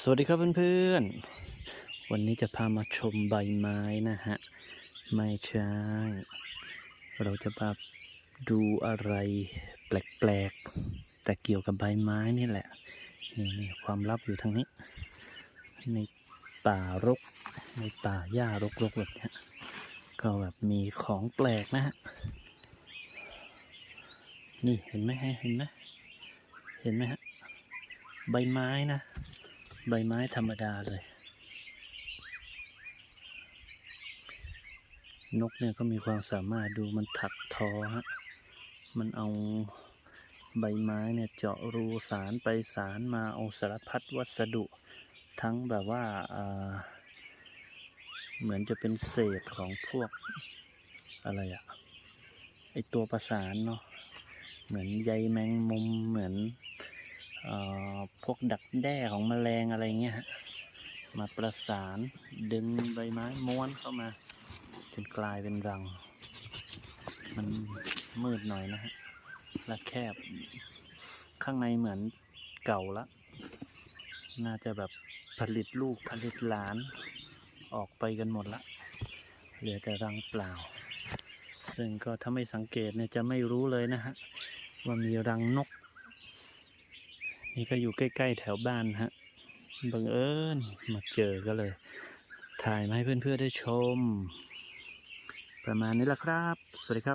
สวัสดีครับเพื่อนๆ วันนี้จะพามาชมใบไม้นะฮะ ไม่ใช่เราจะมาดูอะไรแปลกๆ แต่เกี่ยวกับใบไม้นี่แหละ นี่นี่ความลับอยู่ทางนี้ ในป่ารก ในป่าหญ้ารกๆแบบนี้ก็แบบมีของแปลกนะฮะ นี่เห็นไหมฮะเห็นไหมเห็นไหมฮะ ใบไม้นะ ใบไม้ธรรมดาเลย นกเนี่ยก็มีความสามารถดูมันถักทอฮะ มันเอาใบไม้เนี่ยเจาะรูสารไปสารมาเอาสารพัดวัสดุ ทั้งแบบว่าอ่าเหมือนจะเป็นเศษของพวกอะไรอะไอตัวประสานเนาะเหมือนใยแมงมุมเหมือนอ่อ พวกดักแด้ของแมลงอะไรเงี้ยฮะมาประสานดึงใบไม้ม้วนเข้ามาจนกลายเป็นรัง มันมืดหน่อยนะฮะและแคบ ข้างในเหมือนเก่าละ น่าจะแบบผลิตลูกผลิตหลาน ออกไปกันหมดละ เหลือแต่รังเปล่า ซึ่งก็ถ้าไม่สังเกตเนี่ยจะไม่รู้เลยนะฮะ ว่ามีรังนก นี่ก็อยู่ใกล้ ๆ แถวบ้านฮะบังเอิญมาเจอก็เลย ถ่ายมาให้เพื่อนๆได้ชม ประมาณนี้แหละครับ สวัสดีครับ